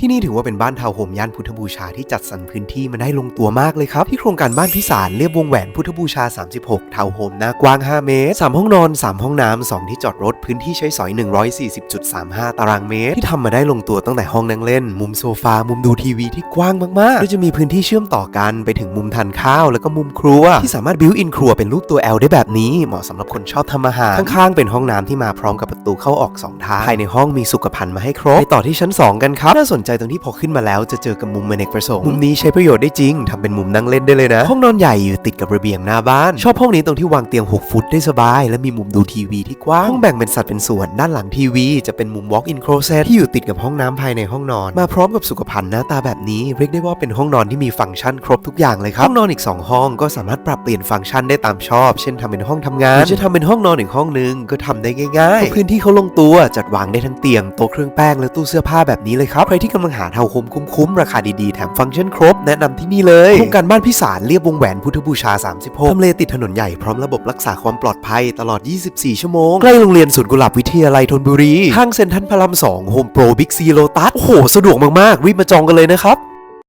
ที่นี่ถือว่าเป็นบ้านทาวน์โฮมย่านพุทธบูชาที่จัดสรรพื้นที่มาได้ลงตัวมากเลยครับ ที่โครงการบ้านพิสารเรียบวงแหวนพุทธบูชา 36 ทาวน์โฮมหน้ากว้าง 5 เมตร 3 ห้องนอน 3 ห้องน้ำ2ที่จอดรถพื้นที่ใช้สอย 140.35 ตารางเมตร ที่ทำมาได้ลงตัวตั้งแต่ห้องนั่งเล่น มุมโซฟา มุมดูทีวีที่กว้างมากๆโดยจะมีพื้นที่เชื่อมต่อกันไปถึงมุมทานข้าว แล้วก็มุมครัว ที่สามารถบิวอินครัวเป็นรูปตัว L ได้แบบนี้เหมาะสำหรับคนชอบทำอาหารข้างๆเป็นห้องน้ำที่มาพร้อมกับประตูเข้าออกสองทางภายในห้องมีสุขภัณฑ์มาให้ครบไปต่อที่ชั้น 2 กันครับน่าสนใจตรงที่พอขึ้นมาแล้วจะเจอกับมุมอเนกประสงค์มุมนี้ใช้ประโยชน์ได้จริงทำเป็นมุมนั่งเล่นได้เลยนะ ห้องนอนใหญ่อยู่ติดกับระเบียงหน้าบ้าน ชอบห้องนี้ตรงที่วางเตียง 6 ฟุตได้สบาย และมีมุมดูทีวีที่กว้างห้องแบ่งเป็นสัดเป็นส่วนด้านหลังทีวีจะเป็นมุม walk in closet ที่อยู่ติดกับห้องน้ำภายในห้องนอน มาพร้อมกับสุขภัณฑ์หน้าตาแบบนี้เรียกได้ว่าเป็นห้องนอนที่มีฟังก์ชันครบทุกอย่างเลยครับห้องนอนอีกสองห้องก็สามารถปรับเปลี่ยนฟังก์ชันได้ตามชอบ เช่นทำเป็นห้องทำงานหรือจะทำเป็นห้องนอนอีกห้องนึงก็ทำได้ง่ายๆเพราะพื้นที่เขาลงตัวจัดวางได้ทั้งเตียงโต๊ะเครื่องแป้งและตู้เสื้อผ้าแบบนี้เลยครับใครที่กำลังหาทาวน์โฮมคุ้มๆ ราคาดีๆ แถมฟังก์ชันครบ แนะนำที่นี่เลยโครงการบ้านพิสารเรียบวงแหวนพุทธบูชา 36ทำเลติดถนนใหญ่พร้อมระบบรักษาความปลอดภัยตลอด 24 ชั่วโมง ใกล้โรงเรียนศูนย์กุหลาบวิทยาลัยธนบุรีข้างเซ็นทรัลพระราม2โฮมโปรบิ๊กซีโลตัสโอ้โห สะดวกมากๆ รีบมาจองกันเลยนะครับ